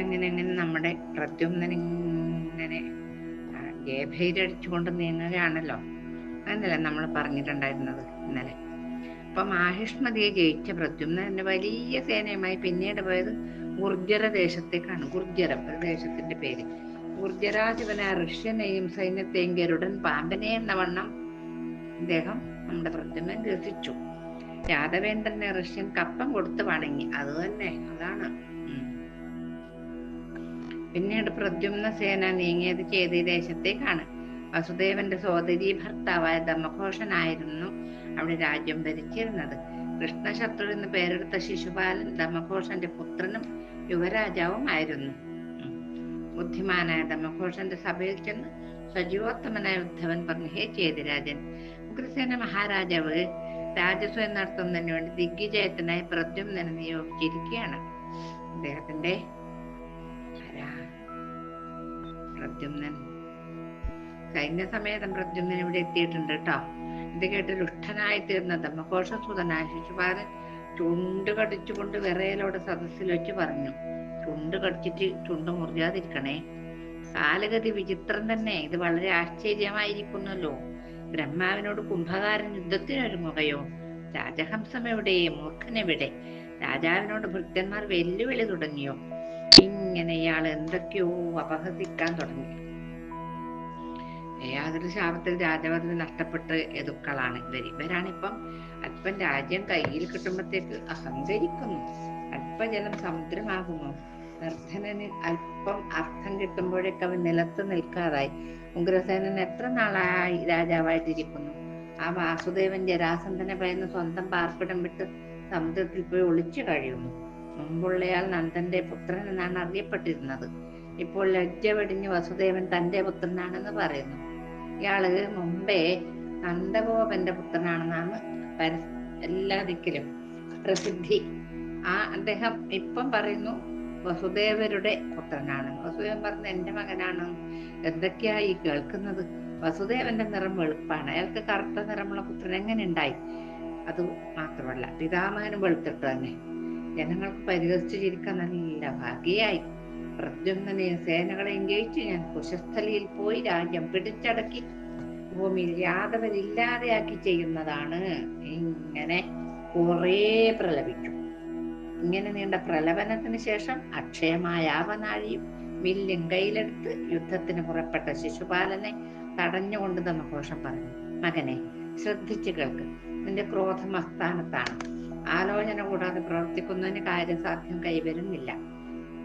അങ്ങനെ അങ്ങനെ നമ്മുടെ പ്രദ്യുമ്നൻ ഇങ്ങനെ ഗേഭയിലടിച്ചുകൊണ്ട് നീങ്ങുകയാണല്ലോ. അങ്ങനല്ലേ നമ്മൾ പറഞ്ഞിട്ടുണ്ടായിരുന്നത് ഇന്നലെ. അപ്പൊ മാഹിഷ്മതിയെ ജയിച്ച പ്രദ്യുമ്നന്റെ വലിയ സേനയുമായി പിന്നീട് പോയത് ഗുർജര ദേശത്തേക്കാണ്. ഗുർജര ഒരു ദേശത്തിന്റെ പേര്. ഗുർജരാധിപനെ ഋഷ്യനെയും സൈന്യത്തെയും ഗരുഡൻ പാമ്പനെ എന്ന വണ്ണം അദ്ദേഹം നമ്മുടെ പ്രദ്യുമ്നൻ രസിച്ചു യാദവേന്ദ്രനെ ഋഷ്യൻ കപ്പം കൊടുത്ത് വണങ്ങി. അത് തന്നെ അതാണ്. പിന്നീട് പ്രദ്യുമ്ന സേന നീങ്ങിയത് ചേതി ദേശത്തേക്കാണ് വസുദേവന്റെ സോദരി ഭർത്താവായ ദമഘോഷനായിരുന്നു അവിടെ രാജ്യം ഭരിച്ചിരുന്നത്. കൃഷ്ണശത്രു എന്ന് പേരെടുത്ത ശിശുപാലൻ ദമഘോഷന്റെ പുത്രനും യുവരാജാവും ആയിരുന്നു ബുദ്ധിമാനായ ദമഘോഷന്റെ സഭയിൽ ചെന്ന് സജീവോത്തമനായ ഉദ്ധവൻ പറഞ്ഞു ഹേ ചേതിരാജൻ ഉഗ്രസേന മഹാരാജാവ് രാജസ്വയം നടത്തുന്നതിന് വേണ്ടി ദിഗ്വിജയത്തിനായി പ്രദ്യുമ്നനെ നിയോഗിച്ചിരിക്കുകയാണ്. അദ്ദേഹത്തിന്റെ പ്രദ്യുമ്നൻ. കഴിഞ്ഞ സമയത്തും പ്രദ്യുമ്നൻ ഇവിടെ എത്തിയിട്ടുണ്ട് കേട്ടോ. ഇത് കേട്ട് ലുഷ്ടനായി തീർന്ന ദമഘോഷസുതനായ ശിശുപാലൻ ചുണ്ട് കടിച്ചുകൊണ്ട് വിറയലോടെ സദസ്സിൽ വെച്ച് പറഞ്ഞു ചുണ്ട് കടിച്ചിട്ട് ചുണ്ട് മുറിയാതിരിക്കണേ. കാലഗതി വിചിത്രം തന്നെ. ഇത് വളരെ ആശ്ചര്യമായിരിക്കുന്നല്ലോ. ബ്രഹ്മാവിനോട് കുംഭകാരൻ യുദ്ധത്തിനൊരുങ്ങുകയോ രാജഹംസം എവിടെ? മൂർഖനെവിടെ രാജാവിനോട് ഭൃത്യന്മാർ വെല്ലുവിളി തുടങ്ങിയോ? ഇങ്ങനെ ഇയാൾ എന്തൊക്കെയോ അപഹസിക്കാൻ തുടങ്ങി. യാതൊരു ശാപത്തിൽ രാജപദവി നഷ്ടപ്പെട്ട് എതുക്കളാണ് ഇവർ ഇവരാണിപ്പം അല്പം രാജ്യം കയ്യിൽ കിട്ടുമ്പോഴത്തേക്ക് അഹങ്കരിക്കുന്നു. അല്പജലം സമുദ്രമാകുന്നു. നിർധനന് അല്പം അർത്ഥം കിട്ടുമ്പോഴേക്ക് അവൻ നിലത്ത് നിൽക്കാതായി. ഉഗ്രസേനൻ എത്ര നാളായി രാജാവായിട്ടിരിക്കുന്നു? ആ വാസുദേവൻ ജരാസന്ധനെ ഭയന്ന് സ്വന്തം പാർപ്പിടം വിട്ട് സമുദ്രത്തിൽ പോയി ഒളിച്ചു കഴിയുന്നു. മുമ്പുള്ളയാൾ നന്ദന്റെ പുത്രൻ എന്നാണ് അറിയപ്പെട്ടിരുന്നത്. ഇപ്പോൾ ലജ്ജ വെടിഞ്ഞ് വസുദേവൻ തന്റെ പുത്രനാണെന്ന് പറയുന്നു. ഇയാൾ മുമ്പേ നന്ദഗോപന്റെ പുത്രനാണെന്നാണ് പരസ് എല്ലാ ദിക്കിലും പ്രസിദ്ധി. ആ അദ്ദേഹം ഇപ്പം പറയുന്നു വസുദേവരുടെ പുത്രനാണ്. വസുദേവൻ പറഞ്ഞ എന്റെ മകനാണ്. എന്തൊക്കെയായി കേൾക്കുന്നത്? വസുദേവന്റെ നിറം വെളുപ്പാണ്. അയാൾക്ക് കറുത്ത നിറമുള്ള പുത്രൻ എങ്ങനെ ഉണ്ടായി? അത് മാത്രമല്ല പിതാമഹനും വെളുത്തിട്ട് തന്നെ. ജനങ്ങൾക്ക് പരിഹസിച്ചു ചിരിക്കാൻ നല്ല ഭാഗ്യയായി. പ്രദ്യുമ്നെയും സേനകളെയും ജയിച്ച് ഞാൻ കുശസ്ഥലിയിൽ പോയി രാജ്യം പിടിച്ചടക്കി. ഭൂമിയിൽ യാദവരില്ലാതെയാക്കി ചെയ്യുന്നതാണ്. ഇങ്ങനെ കുറേ പ്രലപിച്ചു. ഇങ്ങനെ നീണ്ട പ്രലപനത്തിന് ശേഷം അക്ഷയമായ ആവനാഴിയും വില്ലും കയ്യിലെടുത്ത് യുദ്ധത്തിന് പുറപ്പെട്ട ശിശുപാലനെ തടഞ്ഞുകൊണ്ട് ദമഘോഷം പറഞ്ഞു. മകനെ ശ്രദ്ധിച്ചു കേൾക്ക്. നിന്റെ ക്രോധം അസ്ഥാനത്താണ് ആലോചന കൂടാതെ പ്രവർത്തിക്കുന്നതിന് കാര്യസാധ്യം കൈവരുന്നില്ല.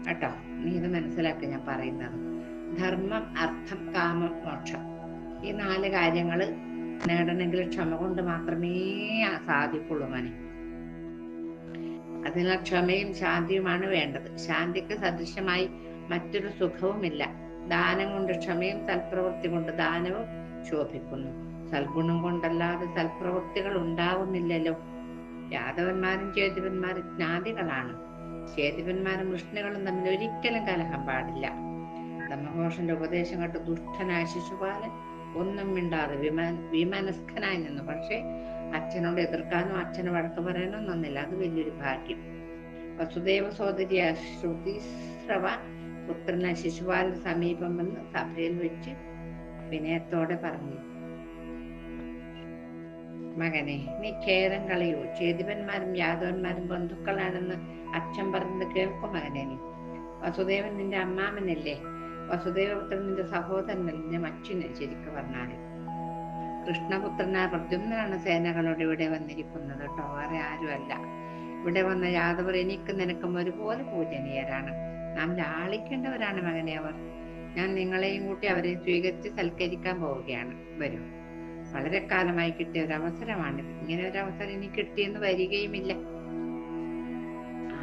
കേട്ടോ? നീ ഇത് മനസ്സിലാക്കി ഞാൻ പറയുന്നത്. ധർമ്മം അർത്ഥം കാമം മോക്ഷം. ഈ നാല് കാര്യങ്ങൾ നേടണമെങ്കിൽ ക്ഷമ കൊണ്ട് മാത്രമേ സാധിക്കുള്ളൂ മനെ. അതിന് ക്ഷമയും ശാന്തിയുമാണ് വേണ്ടത്. ശാന്തിക്ക് സദൃശമായി മറ്റൊരു സുഖവുമില്ല. ദാനം കൊണ്ട് ക്ഷമയും സൽപ്രവൃത്തി കൊണ്ട് ദാനവും ശോഭിക്കുന്നു. സൽഗുണം കൊണ്ടല്ലാതെ സൽപ്രവൃത്തികൾ ഉണ്ടാവുന്നില്ലല്ലോ. യാദവന്മാരും ചേതുവന്മാരും ജ്ഞാതികളാണ് ചേതുവന്മാരും കൃഷ്ണകളും തമ്മിൽ ഒരിക്കലും കലഹം പാടില്ല. ബ്രഹ്മഘോഷന്റെ ഉപദേശം കേട്ട് ദുഷ്ടനായ ശിശുപാലൻ ഒന്നും മിണ്ടാതെ വിമ വിമനസ്കനായി നിന്നു. പക്ഷെ അച്ഛനോട് എതിർക്കാനോ അച്ഛനെ വഴക്ക് പറയാനോ നന്നില്ല. അത് വലിയൊരു ഭാഗ്യം. വസുദേവ സോദരിയ ശ്രുതിശ്രവ പുത്രനായ ശിശുപാലന്റെ സമീപം വന്ന് സഭയിൽ വെച്ച് വിനയത്തോടെ പറഞ്ഞു മകനെ നീ ഖേദം കളയൂ. ചേതിപന്മാരും യാദവന്മാരും ബന്ധുക്കളാണെന്ന് അച്ഛൻ പറഞ്ഞത് കേൾക്കും മകനെ നീ. വസുദേവൻ നിന്റെ അമ്മാമനല്ലേ? വസുദേവപുത്രൻ നിന്റെ സഹോദരനല്ലേ? നിന്റെ മച്ചിന് ശരിക്കും പറഞ്ഞാൽ. കൃഷ്ണപുത്രനായ പ്രദ്യുമ്നാണ് സേനകളോട് ഇവിടെ വന്നിരിക്കുന്നത് കേട്ടോ. വേറെ ആരുമല്ല. ഇവിടെ വന്ന യാദവർ എനിക്ക് നിനക്കും ഒരുപോലെ പൂജനീയരാണ്. നാം ലാളിക്കേണ്ടവരാണ് മകനെ അവർ. ഞാൻ നിങ്ങളെയും കൂട്ടി അവരെ സ്വീകരിച്ച് സൽക്കരിക്കാൻ പോവുകയാണ്. വരൂ. വളരെ കാലമായി കിട്ടിയ ഒരു അവസരമാണിത് ഇങ്ങനെ ഒരു അവസരം ഇനി കിട്ടിയെന്ന് വരികയുമില്ല.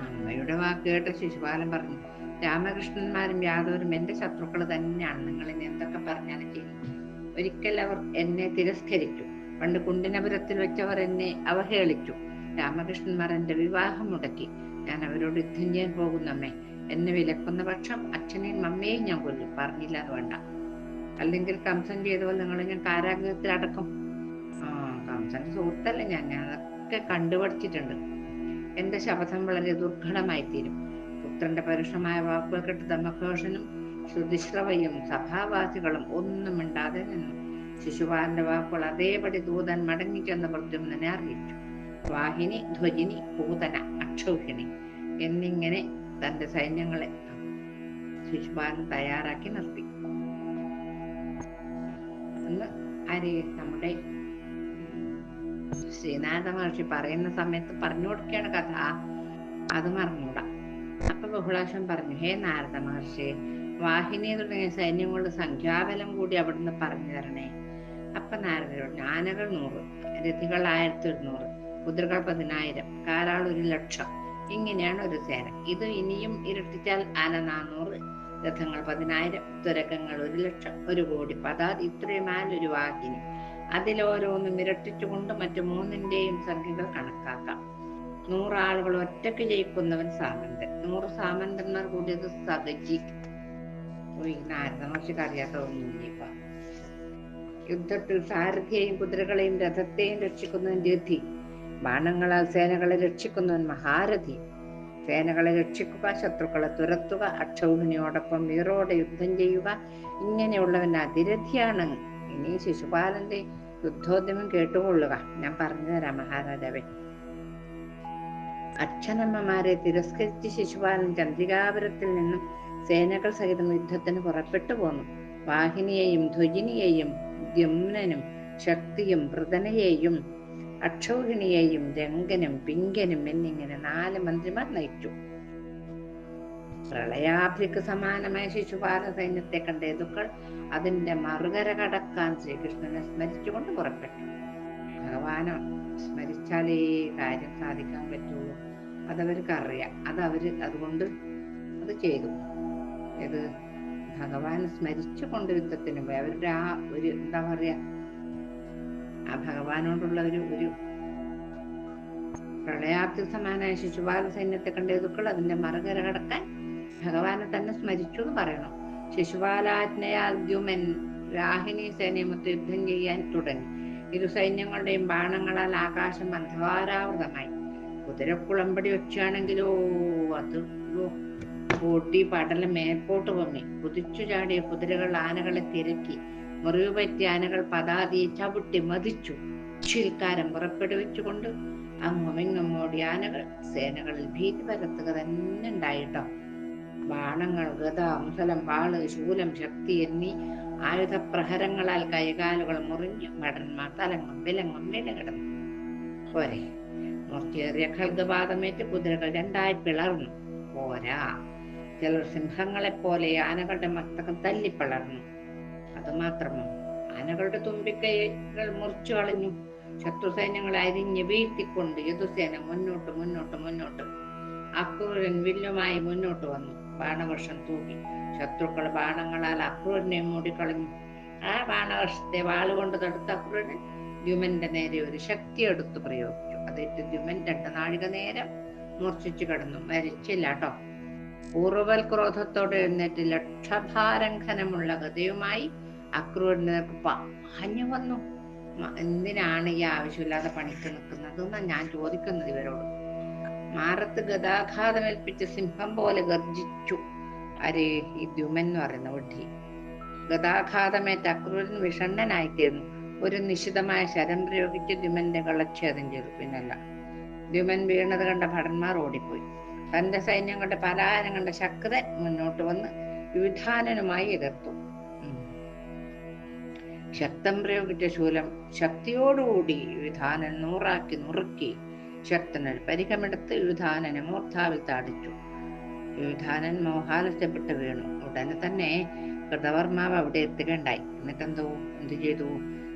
അമ്മയുടെ വാക്ക് കേട്ട ശിശുപാലൻ പറഞ്ഞു. രാമകൃഷ്ണന്മാരും യാദവരും എന്റെ ശത്രുക്കൾ തന്നെയാണ്. നിങ്ങൾ ഇനി എന്തൊക്കെ പറഞ്ഞാലും ചെയ്യും ഒരിക്കൽ അവർ എന്നെ തിരസ്കരിച്ചു. പണ്ട് കുണ്ടിനപുരത്തിൽ വെച്ചവർ എന്നെ അവഹേളിച്ചു. രാമകൃഷ്ണന്മാർ എന്റെ വിവാഹം മുടക്കി. ഞാൻ അവരോട് യുദ്ധം ചെയ്യാൻ പോകുന്നമ്മേ എന്നെ വിലക്കുന്ന പക്ഷം അച്ഛനെയും അമ്മയെയും ഞാൻ കൊല്ലും. പറഞ്ഞില്ല അത് വേണ്ട. അല്ലെങ്കിൽ കംസൻ ചെയ്ത പോലെ നിങ്ങളെ ഞാൻ കാരാഗ്രഹത്തിൽ അടക്കും ആ കംസന്റെ സുഹൃത്തല്ല ഞാൻ. ഞാൻ അതൊക്കെ കണ്ടുപഠിച്ചിട്ടുണ്ട്. എന്റെ ശപഥം വളരെ ദുർഘടമായി തീരും പുത്രന്റെ പരുഷമായ വാക്കുകൾ കേട്ട് ദമഘോഷനും ശ്രുതിശ്രവയും സഭാവാസികളും ഒന്നും ഇണ്ടാതെ നിന്നു ശിശുപാലന്റെ വാക്കുകൾ അതേപടി ദൂതൻ മടങ്ങിച്ചെന്ന് പ്രദ്യുമ്നെ അറിയിച്ചു. വാഹിനി ധ്വജിനി പൂതന അക്ഷൗഹിണി എന്നിങ്ങനെ തന്റെ സൈന്യങ്ങളെ ശിശുപാലൻ തയ്യാറാക്കി നിർത്തി. അന്ന് ആര് നമ്മുടെ ശ്രീനാഥ മഹർഷി പറയുന്ന സമയത്ത് പറഞ്ഞു കൊടുക്കുകയാണ് കഥ. അത് മറന്നുകൂടാ. അപ്പൊ ബഹുളാശം പറഞ്ഞു ഹേ നാരദ മഹർഷി വാഹിനി തുടങ്ങിയ സൈന്യങ്ങളുടെ സംഖ്യാബലം കൂടി അവിടുന്ന് പറഞ്ഞു തരണേ. അപ്പൊ നാരദരോട് ആനകൾ നൂറ് രഥികൾ ആയിരത്തി ഒരുന്നൂറ് കുതിരകൾ പതിനായിരം കാലാൾ ഒരു ലക്ഷം ഇങ്ങനെയാണ് ഒരു സേന. ഇത് ഇനിയും ഇരട്ടിച്ചാൽ ആന നാനൂറ് രഥങ്ങൾ പതിനായിരം തുരകങ്ങൾ ഒരു ലക്ഷം ഒരു കോടി. പതാതി ഇത്രയുമാൽ ഒരു വാഹിനി അതിലോരോന്നും ഇരട്ടിച്ചുകൊണ്ട് മറ്റു മൂന്നിന്റെയും സംഖ്യകൾ കണക്കാക്കാം. നൂറാളുകൾ ഒറ്റയ്ക്ക് ജയിക്കുന്നവൻ സാമന്തൻ. നൂറ് സാമന്തന്മാർ കൂടിയത് സഗജി നാരദമർഷിക്ക് അറിയാത്തതൊന്നുമില്ല ഇപ്പൊ? യുദ്ധത്തിൽ സാരഥിയെയും കുതിരകളെയും രഥത്തെയും രക്ഷിക്കുന്നവൻ രഥി. ബാണങ്ങളാൽ സേനകളെ രക്ഷിക്കുന്നവൻ മഹാരഥി. സേനകളെ രക്ഷിക്കുക ശത്രുക്കളെ തുരത്തുക അക്ഷൗഹിണിയോടൊപ്പം വീറോടെ യുദ്ധം ചെയ്യുക. ഇങ്ങനെയുള്ളവൻ അതിരഥിയാണ്. ഇനി ശിശുപാലന്റെ യുദ്ധോദ്യമം കേട്ടുകൊള്ളുക. ഞാൻ പറഞ്ഞുതരാം മഹാരാജാവെ. അച്ഛനമ്മമാരെ തിരസ്കരിച്ച് ശിശുപാലൻ ചന്ദ്രികാപുരത്തിൽ നിന്നും സേനകൾ സഹിതം യുദ്ധത്തിന് പുറപ്പെട്ടു പോന്നു. വാഹിനിയെയും ധ്വജിനിയെയും ദ്യുമ്നനും ശക്തിയും വൃതനയെയും അക്ഷൗഹിണിയെയും രംഗനും പിങ്കനും എന്നിങ്ങനെ നാല് മന്ത്രിമാർ നയിച്ചു. പ്രളയാഭിക്ക് സമാനമായ ശിശുപാല സൈന്യത്തെ കണ്ട യദുക്കൾ അതിന്റെ മറുകര കടക്കാൻ ശ്രീകൃഷ്ണനെ സ്മരിച്ചുകൊണ്ട് പുറപ്പെട്ടു. ഭഗവാനെ സ്മരിച്ചാലേ കാര്യം സാധിക്കാൻ പറ്റുള്ളൂ. അതവർക്ക് അറിയാം അതവര് അതുകൊണ്ട് അത് ചെയ്തു. ഇത് ഭഗവാനെ സ്മരിച്ചുകൊണ്ട് യുദ്ധത്തിന് പോയി. അവരുടെ ആ ഒരു എന്താ പറയാ ആ ഭഗവാനോടുള്ള ഒരു ഒരു പ്രളയാബ്ദി സമാനായ ശിശുപാല സൈന്യത്തെ കണ്ട ഋതുക്കൾ അതിന്റെ മറുകര കടക്കാൻ ഭഗവാനെ തന്നെ സ്മരിച്ചു എന്ന് പറയണം. ശിശുപാലാജ്ഞയാദ്യുമൻ രാഹിണി സൈന്യമൊത്ത് യുദ്ധം ചെയ്യാൻ തുടങ്ങി. ഇരു സൈന്യങ്ങളുടെയും ബാണങ്ങളാൽ ആകാശം അന്ധകാരാവൃതമായി. കുതിരക്കുളമ്പടി വെച്ചാണെങ്കിലോ അത് പൊട്ടി പൊടി പടലം മേൽപോട്ട് പൊങ്ങി. കുതിച്ചു ചാടിയ കുതിരകൾ ആനകളെ തിരക്കി. മുറിവ് ആനകൾ പതാതിയെ ചവിട്ടി മതിച്ചു. ശിൽക്കാരം പുറപ്പെടുവിച്ചുകൊണ്ട് അങ്ങുമിങ്ങും ഓടി ആനകൾ സേനകളിൽ ഭീതി പരത്തുക തന്നെ ഉണ്ടായിട്ടോ. ബാണങ്ങൾ ഗത മുസലം വാൾ ശൂലം ശക്തി എന്നീ ആയുധപ്രഹരങ്ങളാൽ കൈകാലുകൾ മുറിഞ്ഞു ഭടന്മാർ തലങ്ങും വിലങ്ങും വീണുകിടന്നു. പോരെ. മുറിച്ചേറിയ ഖൽഗപാതമേറ്റ് കുതിരകൾ രണ്ടായി പിളർന്നു. പോരാ. ചിലർ സിംഹങ്ങളെപ്പോലെ ആനകളുടെ മസ്തകം തല്ലിപ്പിളർന്നു അതുമാത്രമോ ആനകളുടെ തുമ്പിക്കൈകൾ മുറിച്ചു കളഞ്ഞു. ശത്രു സൈന്യങ്ങളെ അരിഞ്ഞ് വീഴ്ത്തിക്കൊണ്ട് യുദ്ധസേന മുന്നോട്ട് മുന്നോട്ട് മുന്നോട്ട്. അക്രൂരൻ വില്ലുമായി മുന്നോട്ട് വന്നു. ബാണവർഷം തൂക്കി ശത്രുക്കൾ ബാണങ്ങളാൽ അക്രൂരനെ മൂടിക്കളഞ്ഞു. ആ ബാണവർഷത്തെ വാളുകൊണ്ട് തടുത്ത അക്രൂരൻ ദ്യുമന്റെ നേരെ ഒരു ശക്തി എടുത്തു പ്രയോഗിച്ചു അതേറ്റ് ദ്യുമൻ രണ്ട് നാഴിക നേരം മൂർച്ഛിച്ചു കിടന്നു. മരിച്ചില്ല കേട്ടോ പൂർവൽ ക്രോധത്തോടെ എഴുന്നേറ്റ് ലക്ഷഭാരംഖനമുള്ള ഗതയുമായി നേർക്ക് പാഞ്ഞു വന്നു. എന്തിനാണ് ഈ ആവശ്യമില്ലാതെ പണിക്ക് നിൽക്കുന്നത് എന്നാണ് ഞാൻ ചോദിക്കുന്നത് ഇവരോട്. മാറത്ത് ഗതാഘാതമേൽപ്പിച്ച സിംഹം പോലെ ഗർജിച്ചു അരേ ഈ ദ്യുമൻ എന്ന് പറയുന്ന വിഡ്ഢി ഗതാഘാതമേറ്റ അക്രൂരൻ വിഷണ്ണനായിത്തീർന്നു ഒരു നിശിതമായ ശരം പ്രയോഗിച്ച് ദ്യുമന്റെ കളച്ഛേദം ചെയ്തു പിന്നല്ല ദ്യുമൻ വീണത് കണ്ട ഭടന്മാർ ഓടിപ്പോയി. തന്റെ സൈന്യങ്ങളുടെ പലായനം കണ്ട ശക്തൻ മുന്നോട്ട് വന്ന് യുധാനനുമായി എതിർത്തു. ശക്തം പ്രയോഗിച്ച ശൂലം ശക്തിയോടുകൂടി യുധാനൻ നൂറാക്കി നുറുക്കി. ശക്തനൽ പരിഹമെടുത്ത് യുധാനനെ മൂർധാവിൽ താടിച്ചു. യുധാനൻ മോഹാലസ്യപ്പെട്ട് വീണു. ഉടനെ തന്നെ കൃതവർമാവ് അവിടെ എത്തുകയുണ്ടായി. എന്നിട്ടെന്തോ? എന്ത് ചെയ്തു?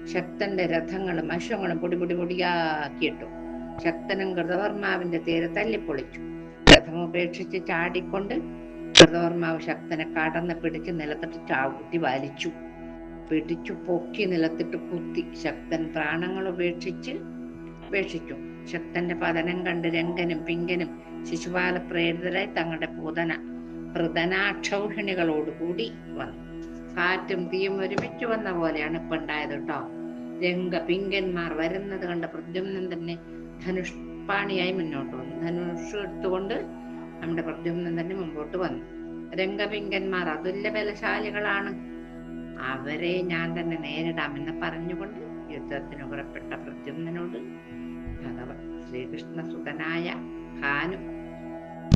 ശക്തന്റെ രഥങ്ങളും അശ്വങ്ങളും പൊടി പൊടി പൊടിയാക്കിയിട്ടു ശക്തനും കൃതവർമാവിന്റെ തീരെ തല്ലിപ്പൊളിച്ചു. രഥം ഉപേക്ഷിച്ച് ചാടിക്കൊണ്ട് കൃതവർമാവ് ശക്തനെ കടന്ന് പിടിച്ച് നിലത്തിട്ട് ചാവുത്തി വലിച്ചു. പിടിച്ചു പൊക്കി നിലത്തിട്ട് കുത്തി. ശക്തൻ പ്രാണങ്ങൾ ഉപേക്ഷിച്ച് ഉപേക്ഷിച്ചു. ശക്തന്റെ പതനം കണ്ട് രംഗനും പിങ്കനും ശിശുപാല പ്രേരിതരായി തങ്ങളുടെ പൂതന പ്രതനാക്ഷൗഹിണികളോടുകൂടി വന്നു. കാറ്റും തീയും ഒരുമിച്ച് വന്ന പോലെയാണ് ഇപ്പൊ ഉണ്ടായത് കേട്ടോ. രംഗ പിങ്കന്മാർ വരുന്നത് കണ്ട പ്രദ്യുമ്നൻ തന്നെ ധനുഷ്പാണിയായി മുന്നോട്ട് വന്നു. ധനുഷ് എടുത്തുകൊണ്ട് നമ്മുടെ പ്രദ്യുമ്നൻ തന്നെ മുമ്പോട്ട് വന്നു. രംഗപിങ്കന്മാർ അതുല്യ ബലശാലികളാണ്. അവരെ ഞാൻ തന്നെ നേരിടാമെന്ന് പറഞ്ഞുകൊണ്ട് യുദ്ധത്തിന് പുറപ്പെട്ട പ്രദ്യുമ്നോട് ഭഗവത് ശ്രീകൃഷ്ണ സുതനായ ഭാനു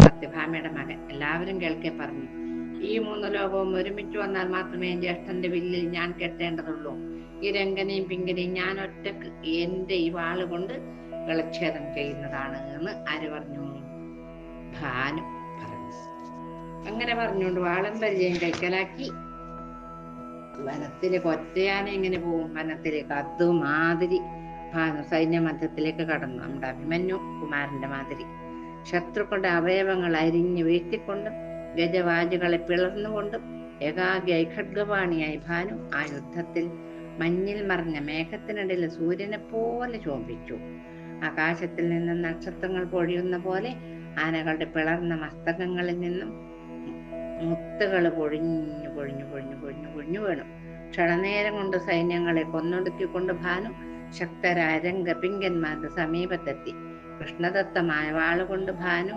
സത്യഭാമയുടെ മകൻ എല്ലാവരും കേൾക്കെ പറഞ്ഞു ഈ മൂന്ന് ലോകവും ഒരുമിച്ച് വന്നാൽ മാത്രമേ ജ്യേഷ്ഠന്റെ വില്ലിൽ ഞാൻ കെട്ടേണ്ടതുള്ളൂ. ഈ രംഗനെയും പിങ്കനെയും ഞാൻ ഒറ്റയ്ക്ക് എന്റെ ഈ വാൾ കൊണ്ട് കളച്ഛേദം ചെയ്യുന്നതാണ് എന്ന് ആര് പറഞ്ഞു? ഭാനു പറഞ്ഞു. അങ്ങനെ പറഞ്ഞുകൊണ്ട് വാളൻ പരിചയം കൈക്കലാക്കി. വനത്തിലേക്ക് ഒറ്റയാന എങ്ങനെ പോകും വനത്തിലേക്ക് അതുമാതിരി സൈന്യ മധ്യത്തിലേക്ക് കടന്നു. നമ്മുടെ അഭിമന്യു കുമാരന്റെ മാതിരി. ശത്രുക്കളുടെ അവയവങ്ങൾ അരിഞ്ഞു വീഴ്ത്തിക്കൊണ്ടും ഗജവാജുകളെ പിളർന്നുകൊണ്ടും ഏകാഗ്യായി ഖഡ്ഗപാണിയായി ഭാനു ആ യുദ്ധത്തിൽ മഞ്ഞിൽ മറിഞ്ഞ മേഘത്തിനിടയിൽ സൂര്യനെ പോലെ ശോഭിച്ചു ആകാശത്തിൽ നിന്ന് നക്ഷത്രങ്ങൾ പൊഴിയുന്ന പോലെ ആനകളുടെ പിളർന്ന മസ്തകങ്ങളിൽ നിന്നും മുത്തുകൾ പൊഴിഞ്ഞു പൊഴിഞ്ഞു പൊഴിഞ്ഞു പൊഴിഞ്ഞു പൊഴിഞ്ഞു വീണു. ക്ഷണനേരം കൊണ്ട് സൈന്യങ്ങളെ കൊന്നൊടുക്കിക്കൊണ്ട് ഭാനു ശക്തരായ രംഗപിങ്കന്മാരുടെ സമീപത്തെത്തി. കൃഷ്ണദത്തമായ വാളുകൊണ്ട് ഭാനു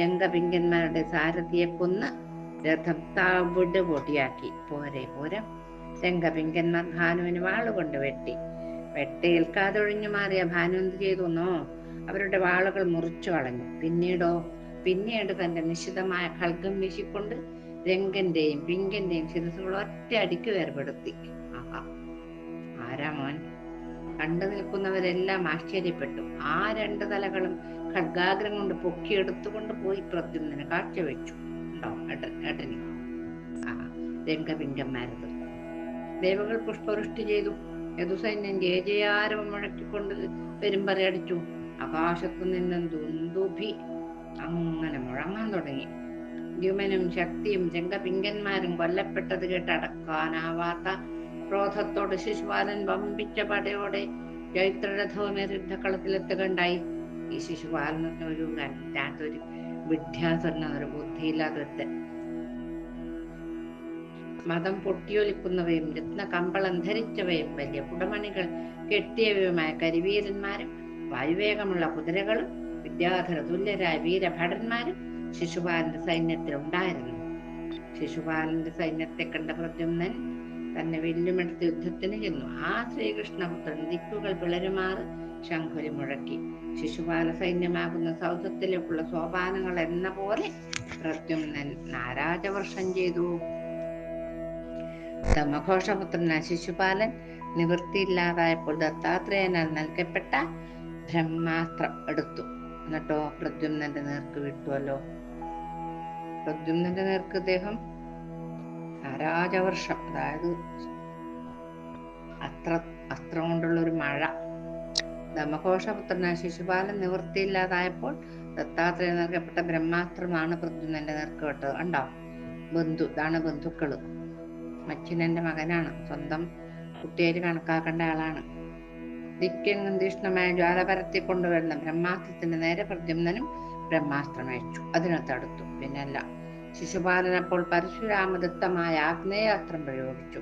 രംഗപിങ്കന്മാരുടെ സാരഥിയെ കൊന്ന് രഥം താവിട് പൊടിയാക്കി. പോരെ പോരെ. രംഗപിങ്കന്മാർ ഭാനുവിന് വാളുകൊണ്ട് വെട്ടി. വെട്ടേൽക്കാതൊഴിഞ്ഞു മാറിയ ഭാനു എന്ത് ചെയ്തു എന്നോ? അവരുടെ വാളുകൾ മുറിച്ചു കളഞ്ഞു. പിന്നീടോ? പിന്നീട് തന്റെ നിശിതമായ ഖൽഗം വീശിക്കൊണ്ട് രംഗന്റെയും പിങ്കന്റെയും ശിരസുകൾ ഒറ്റ അടിക്ക് വേർപെടുത്തി. ആഹാ. ആരാ മോൻ? കണ്ടു നിൽക്കുന്നവരെല്ലാം ആശ്ചര്യപ്പെട്ടു. ആ രണ്ട് തലകളും ഖഡ്ഗാഗ്രം കൊണ്ട് പൊക്കിയെടുത്തുകൊണ്ട് പോയി പ്രദ്യുമ്നന് കാഴ്ചവെച്ചു ഏട്ടനി ആ രംഗപിംഗന്മാരത്. ദേവകൾ പുഷ്പവൃഷ്ടി ചെയ്തു. യദുസൈന്യം ജയജയാരവം മുഴക്കിക്കൊണ്ട് പെരുമ്പറയടിച്ചു. ആകാശത്തു നിന്നും ദുന്ദുഭി അങ്ങനെ മുഴങ്ങാൻ തുടങ്ങി. ദ്യുമനും ശക്തിയും ജംഗപിങ്കന്മാരും കൊല്ലപ്പെട്ടത് കേട്ട് അടക്കാനാവാത്ത ക്രോധത്തോട് ശിശുപാലൻ വമ്പിച്ച പടയോടെ ചൈത്രരഥവുമേറി യുദ്ധക്കളത്തിലെത്തുകണ്ടായി ഈ ശിശുപാലനത്തിന് ഒരു വല്ലാത്തൊരു വിദ്യാസന്ന ഒരു ബുദ്ധിയില്ലാതെ മതം പൊട്ടിയൊലിക്കുന്നവയും രത്ന കമ്പളം ധരിച്ചവയും വലിയ കുടമണികൾ കെട്ടിയവയുമായ കരിവീരന്മാരും വായുവേഗമുള്ള കുതിരകളും വിദ്യാധര തുല്യരായ വീരഭടന്മാരും ശിശുപാലന്റെ സൈന്യത്തിൽ ഉണ്ടായിരുന്നു. ശിശുപാലന്റെ സൈന്യത്തെ കണ്ട പ്രദ്യുമ്നൻ തന്നെ വെല്ലുമെടുത്ത് യുദ്ധത്തിന് ചെന്നു. ആ ശ്രീകൃഷ്ണപുത്രൻ ദിക്കുകൾ പിളരുമാറ് ശംഖുലി മുഴക്കി. ശിശുപാല സൈന്യമാകുന്ന സൗധത്തിലേക്കുള്ള സോപാനങ്ങൾ എന്ന പോലെ പ്രദ്യുമ്നൻ നാരാജവർഷം ചെയ്തു. തമഘോഷപുത്രന ശിശുപാലൻ നിവൃത്തിയില്ലാതായപ്പോൾ ദത്താത്രേയനാൽ നൽകപ്പെട്ട ബ്രഹ്മാസ്ത്രം എടുത്തു. എന്നിട്ടോ പ്രദ്യുമ്നന്റെ നേർക്ക് വിട്ടുവല്ലോ. പ്രദ്യുമ്നന്റെ നേർക്ക് അദ്ദേഹം അരാജവർഷം. അതായത് അത്ര അസ്ത്രം കൊണ്ടുള്ള ഒരു മഴ. ദമഘോഷപുത്രനായ ശിശുപാലൻ നിവൃത്തിയില്ലാതായപ്പോൾ ദത്താത്രേയ നൽകപ്പെട്ട ബ്രഹ്മാസ്ത്രമാണ് പ്രദ്യുമ്നന്റെ നേർക്ക് വിട്ടത് കണ്ടോ? ബന്ധു ഇതാണ് ബന്ധുക്കൾ. മച്ചിനന്റെ മകനാണ്. സ്വന്തം കുട്ടിയേര് കണക്കാക്കേണ്ട ആളാണ്. ദിക്യൻ തീഷ്ണമായ ജ്വാല പരത്തി കൊണ്ടുവരുന്ന ബ്രഹ്മാസ്ത്രത്തിന്റെ നേരെ പ്രദ്യുമ്നനും ബ്രഹ്മാസ്ത്രം അയച്ചു. അതിനെ തടുത്തു. പിന്നല്ല. ശിശുപാലൻ അപ്പോൾ പരശുരാമദത്തമായ ആഗ്നേയാസ്ത്രം പ്രയോഗിച്ചു.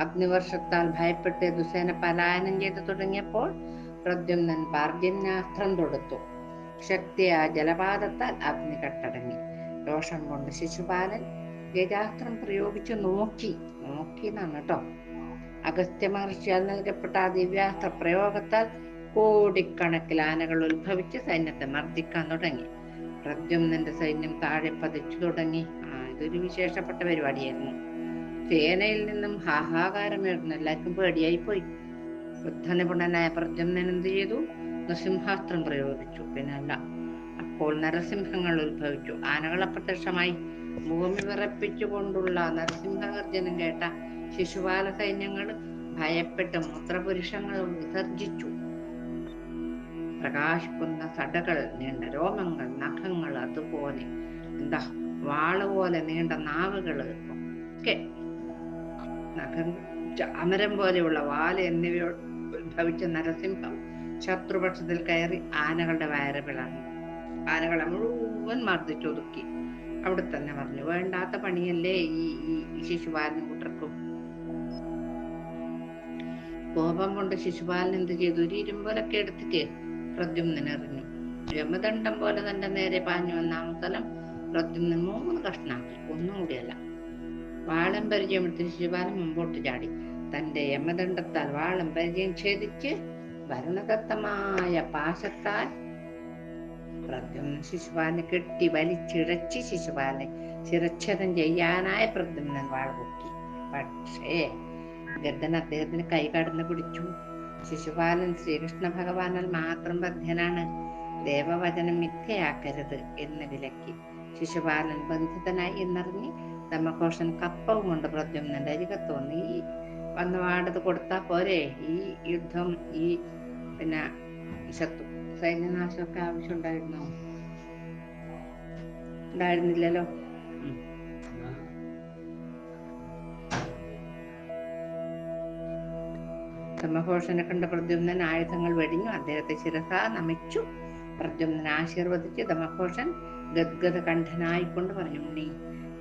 അഗ്നിവർഷത്താൽ ഭയപ്പെട്ട് ദുസേന പലായനം ചെയ്തു തുടങ്ങിയപ്പോൾ പ്രദ്യുമ്നൻ പാർജന്യാസ്ത്രം തൊടുത്തു. ശക്തിയായ ജലപാതത്താൽ അഗ്നി കട്ടടങ്ങി. രോഷം കൊണ്ട് ശിശുപാലൻ ഗജാസ്ത്രം പ്രയോഗിച്ചു നോക്കി. നോക്കി എന്നാണ് കേട്ടോ. അഗസ്ത്യ മഹർഷിയാൽ നൽകപ്പെട്ട ആ ദിവ്യാസ്ത്ര പ്രയോഗത്താൽ കോടിക്കണക്കിൽ ആനകൾ ഉത്ഭവിച്ച് സൈന്യത്തെ മർദ്ദിക്കാൻ തുടങ്ങി. പ്രദ്യുമ്നന്റെ സൈന്യം താഴെ പതിച്ചു തുടങ്ങി. ആ ഇതൊരു വിശേഷപ്പെട്ട പരിപാടിയായിരുന്നു. സേനയിൽ നിന്നും ഹാഹാകാരമായിരുന്നു എല്ലാവർക്കും പേടിയായി പോയി യുദ്ധനിപുണനായ പ്രദ്യുമ്നൻ എന്ത് ചെയ്തു? നൃസിംഹാസ്ത്രം പ്രയോഗിച്ചു. പിന്നല്ല അപ്പോൾ നരസിംഹങ്ങൾ ഉത്ഭവിച്ചു. ആനകൾ അപ്രത്യക്ഷമായി ഭൂമി വിറപ്പിച്ചുകൊണ്ടുള്ള നരസിംഹഗർജനം കേട്ട ശിശുപാല സൈന്യങ്ങൾ ഭയപ്പെട്ട് മൂത്രപുരുഷങ്ങൾ വിസർജിച്ചു. പ്രകാശിക്കുന്ന സടകൾ നീണ്ട രോമങ്ങൾ നഖങ്ങൾ അതുപോലെ. എന്താ? വാൾ പോലെ നീണ്ട നാവുകൾ ഒക്കെ. നഖം അമരം പോലെയുള്ള വാൽ എന്നിവ ഉത്ഭവിച്ച നരസിംഹം ശത്രുപക്ഷത്തിൽ കയറി ആനകളുടെ വയറ് പിളർന്നു ആനകളെ മുഴുവൻ മർദ്ദിച്ചൊതുക്കി അവിടെ തന്നെ പറഞ്ഞു വേണ്ടാത്ത പണിയല്ലേ ഈ ഈ ശിശുപാലിന് കൂട്ടർക്കും കോപം കൊണ്ട് ശിശുപാലൻ എന്ത് ചെയ്തു? ഒരു ഇരുമ്പൊലൊക്കെ എടുത്തിട്ട് പ്രദ്യുമ്നൻ എറിഞ്ഞു യമദണ്ഡം പോലെ തന്റെ നേരെ പാഞ്ഞു വന്ന അമുതലം പ്രദ്യുമ്നൻ മൂന്ന് കഷ്ണാക്കി. ഒന്നും കൂടിയല്ല. വാളം പരിചയമെടുത്ത് ശിശുപാലൻ മുമ്പോട്ട് ചാടി. തന്റെ യമദണ്ഡത്താൽ വാളം പരിചയം ഛേദിച്ച് ഭരണദത്തമായ പാശത്താൽ പ്രദ്യുമ്നൻ ശിശുപാലനെ കെട്ടി വലിച്ചിഴച്ച് ശിശുപാലനെ ശിരച്ഛേദം ചെയ്യാനായ പ്രദ്യുമ്നൻ വാൾ പൊക്കി. പക്ഷേ ഗദ്ദൻ അദ്ദേഹത്തിന് കൈ കടന്ന് പിടിച്ചു. ശിശുപാലൻ ശ്രീകൃഷ്ണ ഭഗവാനാൽ മാത്രം ബദ്ധ്യനാണ് ദേവവചനം മിഥ്യയാക്കരുത് എന്ന് വിലക്കി ശിശുപാലൻ ബന്ധിതനായി എന്നറിഞ്ഞ് ദമഘോഷൻ കപ്പവും കൊണ്ട് പ്രദ്യുമ്നന്റെ അരികത്ത് ഈ വന്ന വാടത് കൊടുത്താ പോരെ. ഈ യുദ്ധം ഈ പിന്നെ ശത്രു സൈന്യനാശമൊക്കെ ആവശ്യമുണ്ടായിരുന്നോ? ഉണ്ടായിരുന്നില്ലല്ലോ? ഉം. സമഘോഷനെ കണ്ട പ്രദ്യുമ്നൻ ആയുധങ്ങൾ വെടിഞ്ഞു. അദ്ദേഹത്തെ ശിരസ നമിച്ചു. പ്രദ്യുമ്നൻ ആശീർവദിച്ച് ദമഘോഷൻ ഗദ്ഗത കണ്ഠനായിക്കൊണ്ട് പറഞ്ഞു ഉണ്ണി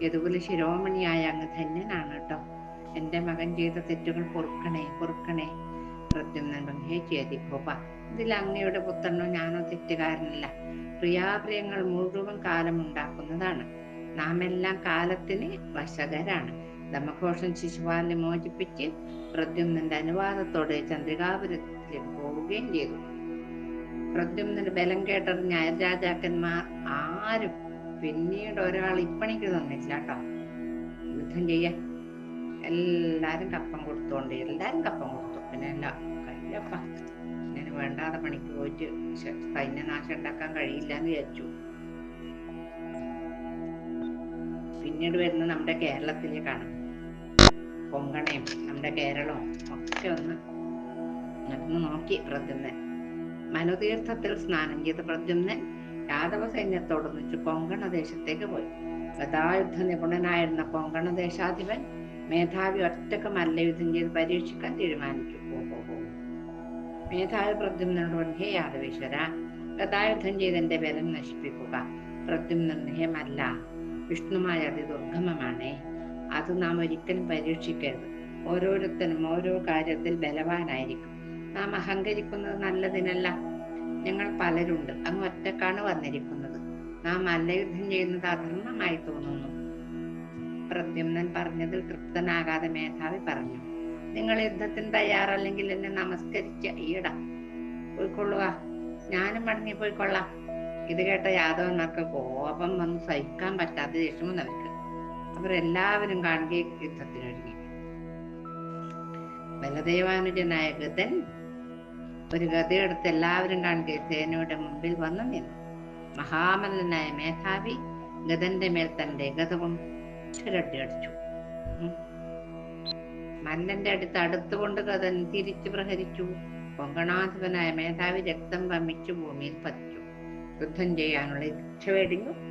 യതുകുല ശിരോമണിയായ അങ്ങ് ധന്യനാണ് കേട്ടോ. എന്റെ മകൻ ചെയ്ത തെറ്റുകൾ പൊറുക്കണേ പൊറുക്കണേ. പ്രദ്യുമ്നൻ പറഞ്ഞു ചേതി ഗോപ ഇതിൽ അങ്ങയുടെ പുത്രനോ ഞാനോ തെറ്റുകാരനല്ല. പ്രിയാപ്രിയങ്ങൾ മുഴുവൻ കാലം ഉണ്ടാക്കുന്നതാണ്. നാം എല്ലാം കാലത്തിന് വശകരാണ്. ദമഘോഷൻ ശിശുപാലിനെ മോചിപ്പിച്ച് പ്രദ്യുമ്നന്റെ അനുവാദത്തോടെ ചന്ദ്രികാപുരത്തിലേക്ക് പോവുകയും ചെയ്തു. പ്രദ്യുമ്നന്റെ ബലം കേട്ടറിഞ്ഞ അയൽരാജാക്കന്മാർ ആരും പിന്നീട് ഒരാൾ ഇപ്പണിക്ക് തന്നില്ല കേട്ടോ. യുദ്ധം ചെയ്യാൻ എല്ലാരും കപ്പം കൊടുത്തോണ്ട് എല്ലാരും കപ്പം കൊടുത്തു. പിന്നെ അല്ല കയ്യപ്പ. ഇങ്ങനെ വേണ്ടാതെ പണിക്ക് പോയിട്ട് സൈന്യ സൈന്യനാശം ഉണ്ടാക്കാൻ കഴിയില്ല എന്ന് വിചാരിച്ചു. പിന്നീട് വരുന്ന നമ്മുടെ കേരളത്തിലേക്കാണ്. കൊങ്കണയും നമ്മുടെ കേരളവും ഒക്കെ ഒന്ന് ഒന്ന് നോക്കി പ്രദ്യുമ്നൻ. മനുതീർത്ഥത്തിൽ സ്നാനം ചെയ്ത പ്രദ്യുമ്നൻ യാദവ സൈന്യത്തോടൊന്നിച്ച് കൊങ്കണ ദേശത്തേക്ക് പോയി. ഗതായുദ്ധ നിപുണനായിരുന്ന കൊങ്കണ ദേശാധിപൻ മേധാവി ഒറ്റയ്ക്ക് മല്ലയുദ്ധം ചെയ്ത് പരീക്ഷിക്കാൻ തീരുമാനിച്ചു. മേധാവി പ്രദ്യുമ്നോട് ഹേ യാദവേശ്വര ഗതായുദ്ധം ചെയ്ത് എന്റെ ബലം നശിപ്പിക്കുക. പ്രദ്യുമ്നൻ ഹേ മല്ല വിഷ്ണുമായ അതിദുർഗമമാണേ അത് നാം ഒരിക്കലും പരീക്ഷിക്കരുത്. ഓരോരുത്തരും ഓരോ കാര്യത്തിൽ ബലവാനായിരിക്കും. നാം അഹങ്കരിക്കുന്നത് നല്ലതിനല്ല. ഞങ്ങൾ പലരുണ്ട്. അങ്ങ് ഒറ്റക്കാണ് വന്നിരിക്കുന്നത്. നാം മല്ലയുദ്ധം ചെയ്യുന്നത് അധർമ്മമായി തോന്നുന്നു. പ്രദ്യുമ്നൻ പറഞ്ഞതിൽ തൃപ്തനാകാതെ മേധാവി പറഞ്ഞു. നിങ്ങൾ യുദ്ധത്തിന് തയ്യാറല്ലെങ്കിൽ എന്നെ നമസ്കരിച്ച് ഈട പോയിക്കൊള്ളുക. ഞാനും മടങ്ങി പോയിക്കൊള്ളാം ഇത് കേട്ട യാദവന്മാർക്ക് കോപം വന്ന് സഹിക്കാൻ പറ്റാത്ത ദേഷ്യം വന്നവർക്ക് അവരെല്ലാവരും കാണുകയും യുദ്ധത്തിനൊരുങ്ങി. ബലദേവാനുജനായ ഗതൻ ഒരു ഗതയെടുത്ത് എല്ലാവരും കാണുകയും സേനയുടെ മുമ്പിൽ വന്നു നിന്നു. മഹാമല്ലനായ മേധാവി ഗതന്റെ മേൽ തന്റെ ഗതവും ചുരട്ടി അടിച്ചു. ഉം. മല്ലന്റെ അടുത്ത് അടുത്തുകൊണ്ട് ഗതൻ തിരിച്ചു പ്രഹരിച്ചു. കൊങ്കണാധിപനായ മേധാവി രക്തം വമിച്ചു ഭൂമിയിൽ പതിച്ചു. യുദ്ധം ചെയ്യാനുള്ള ഇച്ഛ വെടിഞ്ഞു.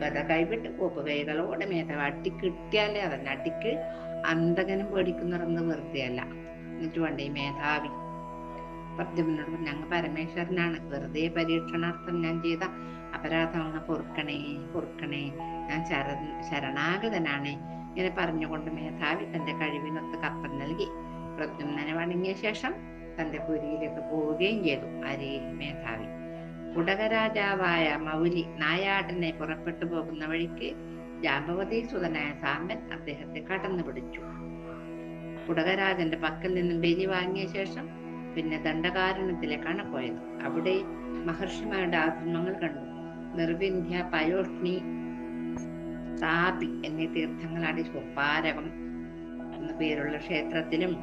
ഗത കൈവിട്ട് കൂപ്പ് കൈകളോടെ മേധാവി അടി കിട്ടിയാലേ അതന്നെ. അടിക്ക് അന്തകനും പേടിക്കുന്നറന്ന് വെറുതെ അല്ല. എന്നിട്ട് വേണ്ട ഈ മേധാവി? പ്രദ്യുമ്നോട് അങ്ങ് പരമേശ്വരനാണ്. വെറുതെ പരീക്ഷണാർത്ഥം ഞാൻ ചെയ്ത അപരാധമാണ്. പൊറുക്കണേ പൊറുക്കണേ. ഞാൻ ശര ശരണാഗതനാണ്. ഇങ്ങനെ പറഞ്ഞുകൊണ്ട് മേധാവി തന്റെ കഴിവിനൊത്ത് കപ്പൻ നൽകി. പ്രദ്യുമ്നനെ വണങ്ങിയ ശേഷം തന്റെ പുരിയിലേക്ക് പോവുകയും ചെയ്തു. അരേ മേധാവി? കുടകരാജാവായ മൗലി നായാടനെ പുറപ്പെട്ടു പോകുന്ന വഴിക്ക് ജാമ്പവതി സുതനായ സാമ്പൻ അദ്ദേഹത്തെ കടന്നു പിടിച്ചു. കുടകരാജന്റെ പക്കൽ നിന്നും ബലി വാങ്ങിയ ശേഷം പിന്നെ ദണ്ഡകാരണത്തിലേക്കാണ് പോയത് അവിടെ മഹർഷിമാരുടെ ആശ്രമങ്ങൾ കണ്ടു. നിർവിന്ധ്യ പയോഷ്ണി താപി എന്നീ തീർത്ഥങ്ങളാടി സ്വപ്പാരകം എന്ന പേരുള്ള ക്ഷേത്രത്തിലും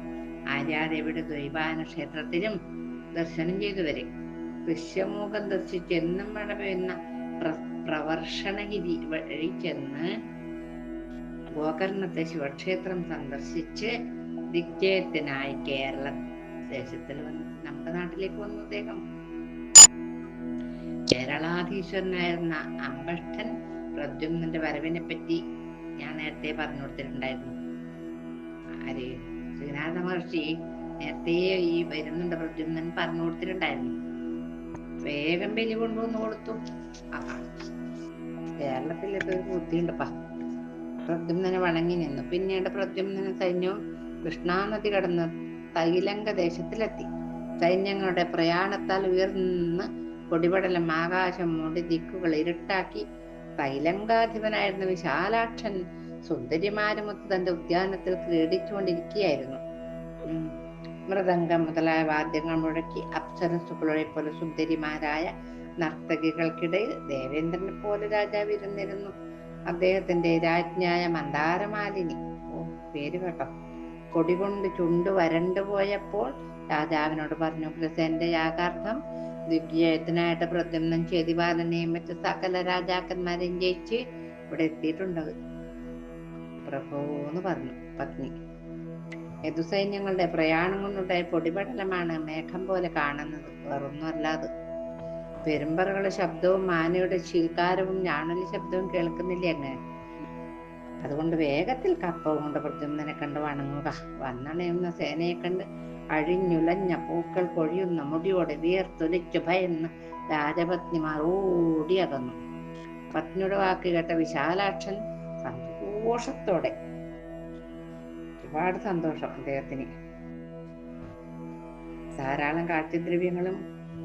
ആര്യാദേവിയുടെ ദൈവാന ക്ഷേത്രത്തിലും ദർശനം ചെയ്തു വരെ. ദൃശ്യമൂഖം ദർശിച്ച് എന്നും മഴ പെയ്യുന്ന പ്ര- പ്രവർഷണഗിരി വഴി ചെന്ന് ഗോകർണത്തെ ശിവക്ഷേത്രം സന്ദർശിച്ച് ദിഗ്ജയത്തിനായി കേരള ദേശത്തിൽ വന്നു നമ്മുടെ നാട്ടിലേക്ക് വന്നു അദ്ദേഹം. കേരളാധീശ്വരനായിരുന്ന അമ്പഷ്ടൻ പ്രദ്യുമ്നന്റെ വരവിനെ പറ്റി ഞാൻ നേരത്തെ പറഞ്ഞു കൊടുത്തിട്ടുണ്ടായിരുന്നു. ആര്? ശ്രീനാഥ മഹർഷി നേരത്തെ ഈ വരുന്നുണ്ട് പ്രദ്യുമ്നൻ പറഞ്ഞു കൊടുത്തിട്ടുണ്ടായിരുന്നു. വേഗം ബലി കൊണ്ടുവന്ന് കൊടുത്തു. കേരളത്തിൽ കേരളത്തിലൊക്കെ ഒരു ബുദ്ധിയുണ്ടപ്പാ പ്രദ്യുമ്നനെ വണങ്ങി നിന്നു. പിന്നീട് പ്രദ്യുമ്നന സൈന്യവും കൃഷ്ണാനദി കടന്ന് തൈലങ്ക ദേശത്തിലെത്തി. സൈന്യങ്ങളുടെ പ്രയാണത്താൽ ഉയർന്ന് പൊടിപടലം ആകാശം മൂടി ദിക്കുകൾ ഇരുട്ടാക്കി തൈലങ്കാധിപനായിരുന്ന വിശാലാക്ഷൻ സുന്ദരിമാരുമൊത്ത് തന്റെ ഉദ്യാനത്തിൽ ക്രീഡിച്ചുകൊണ്ടിരിക്കുകയായിരുന്നു. മൃദംഗം മുതലായ വാദ്യങ്ങൾ മുഴക്കി അപ്സരസുകളെ പോലെ സുന്ദരിമാരായ നർത്തകികൾക്കിടയിൽ ദേവേന്ദ്രനെ പോലെ രാജാവ് ഇരുന്നിരുന്നു. അദ്ദേഹത്തിന്റെ രാജ്ഞായ മന്ദാരമാലിനി. ഓ പേര് കേട്ടോ. കൊടികൊണ്ട് ചുണ്ടു വരണ്ടു പോയപ്പോൾ രാജാവിനോട് പറഞ്ഞു പ്രസന്റെ യാഥാർത്ഥം ദിവ്യയത്തിനായിട്ട് പ്രദ്യുമ്നം ചേതിപാലനെയും മറ്റ് സകല രാജാക്കന്മാരെയും ജയിച്ച് ഇവിടെ എത്തിയിട്ടുണ്ട്. പ്രഭു എന്ന് പറഞ്ഞു പത്നി. യദുസൈന്യങ്ങളുടെ പ്രയാണം കൊണ്ടുണ്ടായ പൊടിപടലമാണ് മേഘം പോലെ കാണുന്നത്. വേറൊന്നുമല്ലാതെ. പെരുമ്പറകളുടെ ശബ്ദവും മാനയുടെ ചീൽക്കാരവും ഞാണലി ശബ്ദവും കേൾക്കുന്നില്ലേ അങ്ങ്? അതുകൊണ്ട് വേഗത്തിൽ കപ്പ കൊണ്ട് പ്രദ്യുമ്നെ കണ്ട് വണങ്ങുക. വന്നണയുന്ന സേനയെ കണ്ട് അഴിഞ്ഞുലഞ്ഞ പൂക്കൾ കൊഴിയുന്ന മുടിയോടെ വിയർത്തൊലിച്ചു ഭയന്ന് രാജപത്നിമാർ ഓടിയകന്നു പത്നിയുടെ വാക്ക് കേട്ട വിശാലാക്ഷൻ സന്തോഷത്തോടെ ഒരുപാട് സന്തോഷം അദ്ദേഹത്തിന്. ധാരാളം കാഴ്ചദ്രവ്യങ്ങളും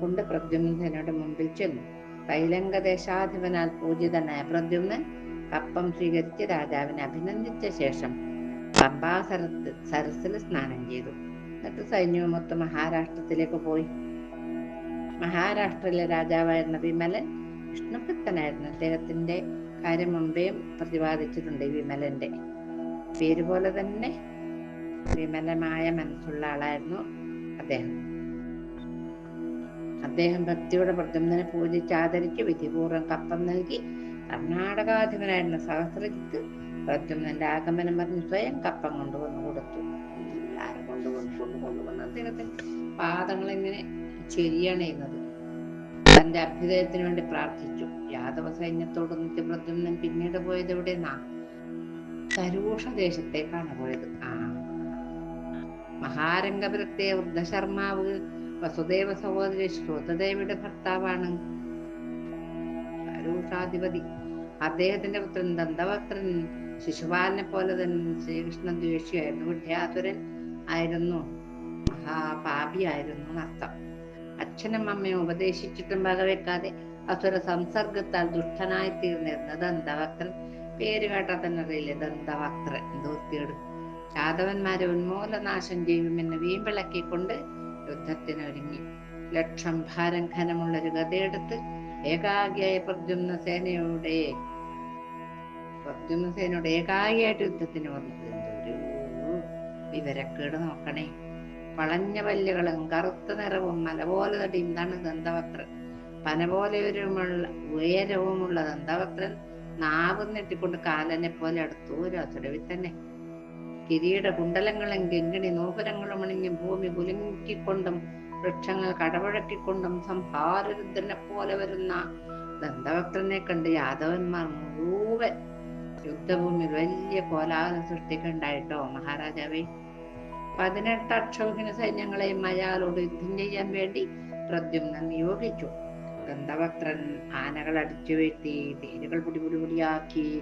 കൊണ്ട് പ്രദ്യുമ്നയുടെ മുമ്പിൽ ചെന്നു. തൈലങ്ക ദേശാധിപനാൽ പൂജിതനായ പ്രദ്യുമ്നൻ കപ്പം സ്വീകരിച്ച് രാജാവിനെ അഭിനന്ദിച്ച ശേഷം പമ്പാസരത്ത് സരസിൽ സ്നാനം ചെയ്തു. എന്നിട്ട് സൈന്യവുമൊത്ത് മഹാരാഷ്ട്രത്തിലേക്ക് പോയി. മഹാരാഷ്ട്രയിലെ രാജാവായിരുന്ന വിമലൻ വിഷ്ണുഭക്തനായിരുന്നു. അദ്ദേഹത്തിന്റെ കാര്യം മുമ്പേയും പ്രതിപാദിച്ചിട്ടുണ്ട് വിമലന്റെ. പേര് പോലെ തന്നെ വിമലമായ മനസ്സുള്ള ആളായിരുന്നു അദ്ദേഹം. അദ്ദേഹം ഭക്തിയുടെ പ്രദ്യുമ്നെ പൂജിച്ച് ആദരിച്ച് വിധിപൂർവം കപ്പം നൽകി കർണാടകാധിപനായിരുന്ന സഹസ്രജിത്ത് പ്രദ്യുമ്നന്റെ ആഗമനം പറഞ്ഞ് സ്വയം കപ്പം കൊണ്ടുവന്ന് കൊടുത്തു. എല്ലാരും കൊണ്ടുവന്ന് കൊണ്ടുവന്ന് അദ്ദേഹത്തിന്റെ പാദങ്ങൾ ഇങ്ങനെ ചെരിയണയുന്നത് തന്റെ അഭ്യുദയത്തിന് വേണ്ടി പ്രാർത്ഥിച്ചു. യാദവ സൈന്യത്തോട് നിത്യ പ്രദ്യുമ്നൻ പിന്നീട് പോയത് എവിടെന്നാ സരൂഷ ദേശത്തേക്കാണ് പോയത്. ആ മഹാരംഗപുരത്തെ വൃദ്ധശർമാവ് വസുദേവ സഹോദരി ശ്രോതദേവിയുടെ ഭർത്താവാണ് സരൂഷാധിപതി അദ്ദേഹത്തിന്റെ പുത്രൻ ദന്തവക്രൻ ശിശുപാലനെ പോലെ തന്നെ ശ്രീകൃഷ്ണൻ ദ്വേഷിയായിരുന്നു. വിദ്യാധുരൻ ആയിരുന്നു. മഹാപാപിയായിരുന്നു എന്നർത്ഥം. അച്ഛനും അമ്മയും ഉപദേശിച്ചിട്ടും വകവെക്കാതെ അസുര സംസർഗത്താൽ ദുഷ്ടനായി തീർന്നിരുന്ന ദന്തവക്രൻ പേര് കേട്ടാൽ തന്നെ അറിയില്ലേ? ദന്തവക്രൻ ദൂർത്തിയോട് യാദവന്മാരെ ഉന്മൂലനാശം ചെയ്യുമെന്ന് വീമ്പിളക്കിക്കൊണ്ട് യുദ്ധത്തിനൊരുങ്ങി. ലക്ഷം ഭാരം ഘനമുള്ള ഒരു ഗതയെടുത്ത് ഏകാഗ്രിയായ പ്രദ്യുമ്ന സേനയുടെ പ്രദ്യുമ്ന സേനയുടെ ഏകാഗ്രിയായിട്ട് യുദ്ധത്തിന് വന്നത് എന്തൊരു വിവരക്കേട് നോക്കണേ. വളഞ്ഞ പല്ലുകളും കറുത്ത നിറവും മലപോലെ തടിയും ഇതാണ് ദന്തവക്രൻ പന പോലെ ഒരുമുള്ള ഉയരവുമുള്ള ദന്തവക്രൻ നാവ് നെട്ടിക്കൊണ്ട് കാലനെ പോലെ അടുത്തു ഒരു തന്നെ കിരീട കുണ്ടലങ്ങളും ഗംഗിണി നോഹരങ്ങളും അണിഞ്ഞ് ഭൂമി കുലുങ്ങിക്കൊണ്ടും വൃക്ഷങ്ങൾ കടപഴക്കിക്കൊണ്ടും സംഹാരരുദ്രനെ പോലെ വരുന്ന ദന്തവക്രനെ കണ്ട് യാദവന്മാർ മുഴുവൻ യുദ്ധഭൂമി വലിയ കോലാഹലം സൃഷ്ടിക്കുണ്ടായിട്ടോ മഹാരാജാവേ. പതിനെട്ട് അക്ഷൗഹിണ സൈന്യങ്ങളെയും അയാളോട് യുദ്ധം ചെയ്യാൻ വേണ്ടി പ്രദ്യുമ്നൻ നിയോഗിച്ചു. ദന്തവക്രൻ ആനകൾ അടിച്ചു വീഴ്ത്തി തേരുകൾ പൊടി പൊടി പൊടിയാക്കി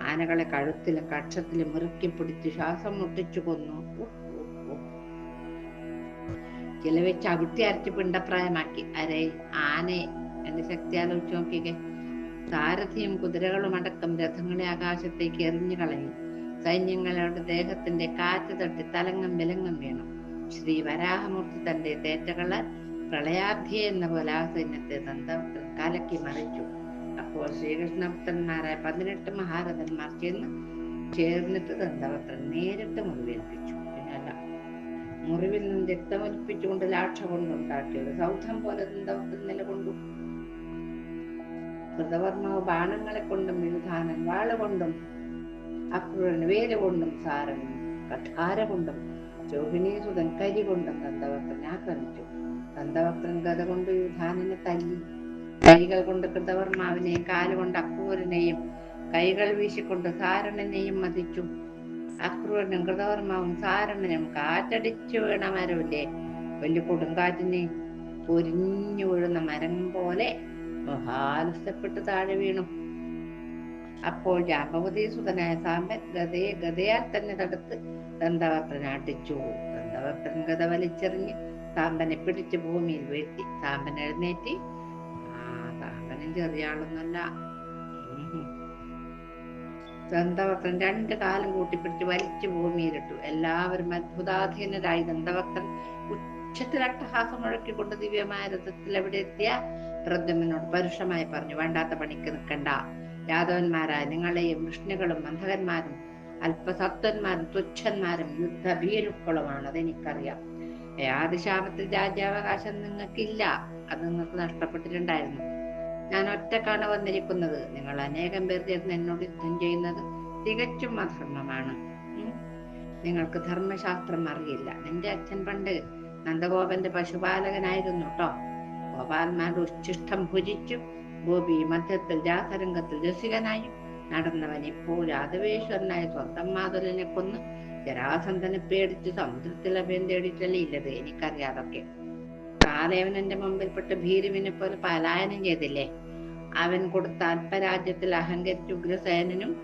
ആനകളെ കഴുത്തിലും കക്ഷത്തിലും മുറുക്കി പിടിച്ച് ശ്വാസം മുട്ടിച്ചു കൊന്നു. ചിലവെ ചവിട്ടി അരച്ച് പിണ്ടപ്രായമാക്കി. അരേ ആനയെ എന്റെ ശക്തി ആലോചിച്ച് നോക്കിക്കേ. സാരഥിയും കുതിരകളും അടക്കം രഥങ്ങളെ ആകാശത്തേക്ക് എറിഞ്ഞു കളഞ്ഞു. സൈന്യങ്ങളുടെ ദേഹത്തിന്റെ കാറ്റ് തട്ടി തലങ്ങും വിലങ്ങും വീണു. ശ്രീ വരാഹമൂർത്തി തന്റെ തേറ്റകളെ പ്രളയാധ്യ എന്ന പോലെ ആ സൈന്യത്തെ ദന്തവക്രൻ കലക്കി മറിച്ചു. അപ്പോൾ ശ്രീകൃഷ്ണഭക്തന്മാരായ പതിനെട്ട് മഹാരഥന്മാർ ചെന്ന് ചേർന്നിട്ട് ദന്തവക്രൻ നേരിട്ട് മുറിവേൽപ്പിച്ചു. പിന്നല്ല മുറിവിൽ നിന്ന് രക്തമൊലിപ്പിച്ചുകൊണ്ട് ലാക്ഷ കൊണ്ടുണ്ടാക്കിയത് സൗധം പോലെ ദന്തവക്രൻ നിലകൊണ്ടു. കൃതവർമാവ് ബാണങ്ങളെ കൊണ്ടും വിവിധാനൻ വാള കൊണ്ടും അക്രൂരൻ വേല കൊണ്ടും സാരം കഠാര കൊണ്ടും രോഹിണീസുതൻ കരി കൊണ്ടും ദന്തവക്രൻ ആക്രമിച്ചു. ദന്തവക്രൻ ഗത കൊണ്ട് വിധാനനെ തല്ലി. കൈകൾ കൊണ്ട് കൃതവർമാവിനെയും കാലുകൊണ്ട് അക്രൂരനെയും കൈകൾ വീശിക്കൊണ്ട് സാരണനെയും മതിച്ചു അക്രൂരനും കൃതവർമാവും സാരണനും കാറ്റടിച്ചു വീണ മരവില്ലേ വലിയ കൊടുങ്കാറ്റിനെ പൊരിഞ്ഞു വീഴുന്ന മരം പോലെ മഹാലസ്യപ്പെട്ട് താഴെ വീണു. അപ്പോൾ ജാമ്പവതി സുതനായ സാമ്പൻ ഗതയെ ഗതയാൽ തന്നെ തടുത്ത് ദന്തവക്രൻ അടിച്ചു. ദന്തവക്രൻ ഗത വലിച്ചെറിഞ്ഞ് സാമ്പനെ പിടിച്ച് ഭൂമിയിൽ വീഴ്ത്തി. സാമ്പൻ എഴുന്നേറ്റ് ആ സാമ്പനും ചെറിയ ആളൊന്നല്ല ഉം. ദന്തവക്രൻ രണ്ട് കാലം കൂട്ടിപ്പിടിച്ച് വലിച്ചു ഭൂമിയിലിട്ടു. എല്ലാവരും അത്ഭുതാധീനരായി ദന്തവക്രൻ ഉച്ചത്തിൽ അട്ടഹാസം മുഴക്കിക്കൊണ്ട് ദിവ്യമായ രഥത്തിൽ എവിടെ എത്തിയ? പ്രദ്യുമ്നോട് പരുഷമായി പറഞ്ഞു വേണ്ടാത്ത പണിക്ക് നിൽക്കണ്ട. യാദവന്മാരായ നിങ്ങളെയും വിഷ്ണുകളും മന്ധകന്മാരും അല്പസത്വന്മാരും തുച്ഛന്മാരും യുദ്ധഭീരുക്കളുമാണ്. അതെനിക്കറിയാം ആദിശാപത്തിൽ രാജ്യാവകാശം നിങ്ങൾക്കില്ല. അത് നിങ്ങൾക്ക് നഷ്ടപ്പെട്ടിട്ടുണ്ടായിരുന്നു. ഞാൻ ഒറ്റക്കാണ് വന്നിരിക്കുന്നത്. നിങ്ങൾ അനേകം പേർ ചേർന്ന് എന്നോട് യുദ്ധം ചെയ്യുന്നത് തികച്ചും അധർമ്മമാണ്. നിങ്ങൾക്ക് ധർമ്മശാസ്ത്രം അറിയില്ല. നിന്റെ അച്ഛൻ പണ്ട് നന്ദഗോപന്റെ പശുപാലകനായിരുന്നു കേട്ടോ. ഗോപാൽമാരുടെ ഉച്ഛിഷ്ടം ഭുജിച്ചു ഗോപി മധ്യത്തിൽ രാസരംഗത്തിൽ രസികനായും. നടന്നവൻ ഇപ്പോൾ രാധവേശ്വരനായ സ്വന്തം മാതുലിനെ കൊന്ന് ജരാസന്ധനെ പേടിച്ച് സമുദ്രത്തിൽ അഭയം തേടിയിട്ടല്ലേ ഇല്ലത് എനിക്കറിയാതൊക്കെ കാലേവൻ എന്റെ മുമ്പിൽപ്പെട്ട് ഭീരുവിനെ പോലെ പലായനം ചെയ്തില്ലേ? അവൻ കൊടുത്ത അല്പരാജ്യത്തിൽ അഹങ്കരിച്ച ഉഗ്രസേനനും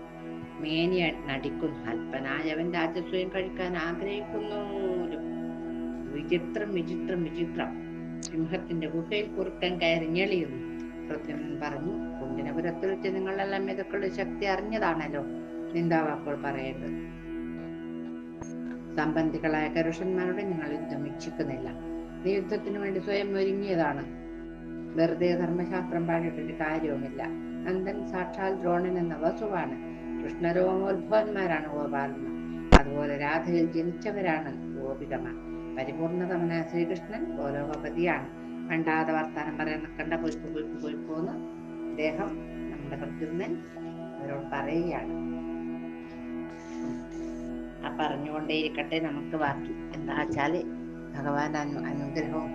മേനി നടിക്കുന്നു. അല്പനായവൻ രാജസ്വയം കഴിക്കാൻ ആഗ്രഹിക്കുന്നു. വിചിത്രം വിചിത്രം വിചിത്രം. സിംഹത്തിന്റെ ഗുഹയിൽ കുറുക്കൻ കയറി ഞെളിയുന്നു. കൃത്യം പറഞ്ഞു കുണ്ടിനപുരത്തിൽ വെച്ച് നിങ്ങളെല്ലാം ഇതൊക്കെയുള്ള ശക്തി അറിഞ്ഞതാണല്ലോ നിന്ദാവാക്കുകൾ പറയേണ്ടത് സംബന്ധികളായ കരുഷന്മാരോട് നിങ്ങൾ യുദ്ധം ഇച്ഛിക്കുന്നില്ല. യുദ്ധത്തിന് വേണ്ടി സ്വയം ഒരുങ്ങിയതാണ്. വെറുതെ ധർമ്മശാസ്ത്രം പാടിയിട്ടൊരു കാര്യവുമില്ല. നന്ദൻ സാക്ഷാൽ ദ്രോണൻ എന്ന വസുവാണ്. കൃഷ്ണരോമോത്ഭവന്മാരാണ് ഗോപാലന്മാർ. അതുപോലെ രാധയിൽ ജനിച്ചവരാണ് ഗോപികമാർ. പരിപൂർണതമന ശ്രീകൃഷ്ണൻ ഗോലോകപതിയാണ്. വേണ്ടാതെ വർത്താനം പറയാൻ കണ്ട പോയിപ്പോ പോയിപ്പോ പോയിപ്പോന്ന് അദ്ദേഹം നമ്മുടെ പ്രദ്യുമ്നൻ അവരോട് പറയുകയാണ്. ആ പറഞ്ഞുകൊണ്ടേയിരിക്കട്ടെ നമുക്ക് ബാക്കി. എന്താ വെച്ചാൽ ഭഗവാന്റെ അനു അനുഗ്രഹവും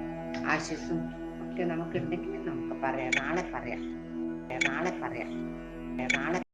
ആശിസും ഒക്കെ നമുക്കുണ്ടെങ്കിൽ നമുക്ക് പറയാം. നാളെ പറയാം. നാളെ പറയാം. നാളെ